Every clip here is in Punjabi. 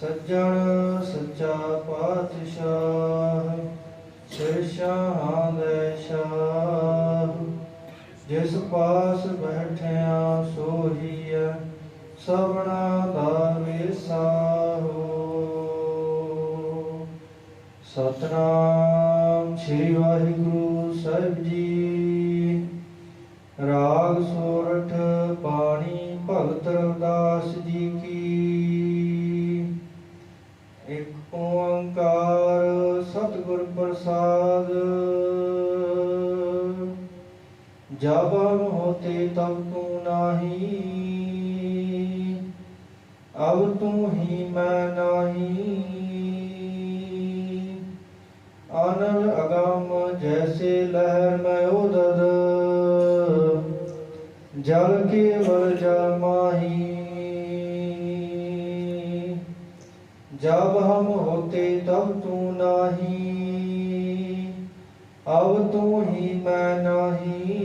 ਸੱਜਣ ਸੱਚਾ ਪਾਤਸ਼ਾਹ ਸਿਰਸ਼ਾਂ ਦੇ ਸ਼ਾਹ। ਜਿਸ ਪਾਸ ਬੈਠਿਆ ਸੋਹੀਐ, ਸਭਨਾ ਦਾ ਵਿਸਾਹੋ ਸਤਨਾਮ ਸ੍ਰੀ ਵਾਹਿਗੁਰੂ ਸਾਹਿਬ ਜੀ। जब होते तब तू नाही अब तू ही मैं नाही आनल अगम जैसे लहर में उदर जल के बल जल माही जब हम होते तब तू ਅਵ ਤੂੰ ਹੀ ਮੈਂ ਨਾਹੀ।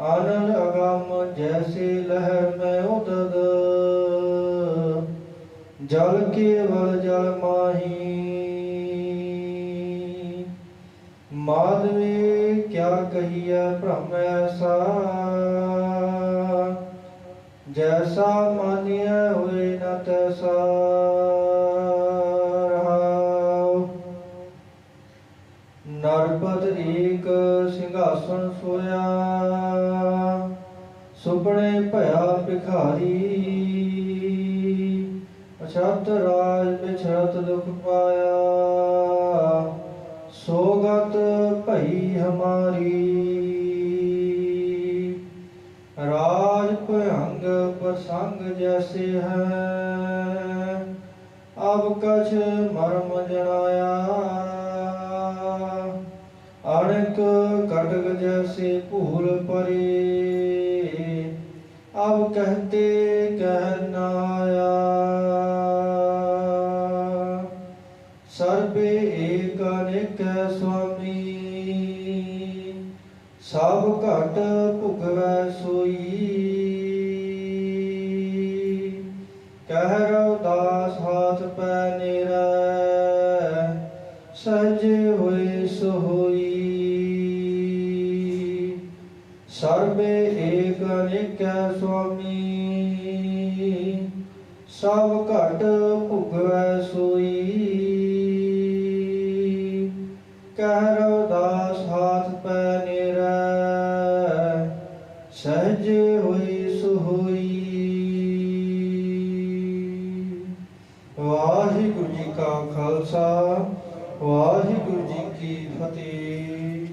ਆਨੰਦ ਅਗਮ ਜੈਸੇ ਲਹਿਰ ਮੈਂ ਉਦਦ ਜਲ ਕੇਵਲ ਜਲ ਮਾਹੀ। ਮਾਦਵੇ ਕਿਆ ਕਹੀਐ ਭ੍ਰਮ ਐਸਾ ਜੈਸਾ ਮਾਨਿਆ ਹੋਏ ਨਾ ਤੈਸਾ। ਗਣਪਤ ਏਕ ਸਿੰਘਾਸਣ ਸੋਇਆ। ਸੁਪਨੇ ਭਇਆ ਭਿਖਾਰੀ। ਅਛਤ ਰਾਜ ਬਿਛਤ ਦੁਖ ਪਾਇਆ। ਸੋਗਤ ਭਈ ਹਮਾਰੀ। ਰਾਜ ਭਯੰਗ ਪ੍ਰਸੰਗ ਜੈਸੇ ਹੈ। ਅਬ ਕਛ ਮਰਮ ਜਣਾ परे अब कहते कहना आया सर्वे एक अनेक स्वामी ਸਭ ਘਟ ਭੁਗਵੈ ਸੋਈ ਕਹਿ ਰਵਦਾਸ ਹਾਥ ਪੈ ਨੇਰਾ ਸਹਜੇ ਹੋਏ ਸਰਬੇ ਏਕ ਅਨੇਕ ਸੁਆਮੀ ਸਭ ਘਟ ਭੁਗਵੈ ਸੋਈ ਕਹਿ ਰਵਦਾਸ ਹਾਥ ਪੈ ਨੇਰਾ ਸਹਜ ਹੋਈ ਸੁਹੋਈ ਵਾਹਿਗੁਰੂ ਜੀ ਕਾ ਖਾਲਸਾ ਵਾਹਿਗੁਰੂ ਜੀ ਕੀ ਫਤਿਹ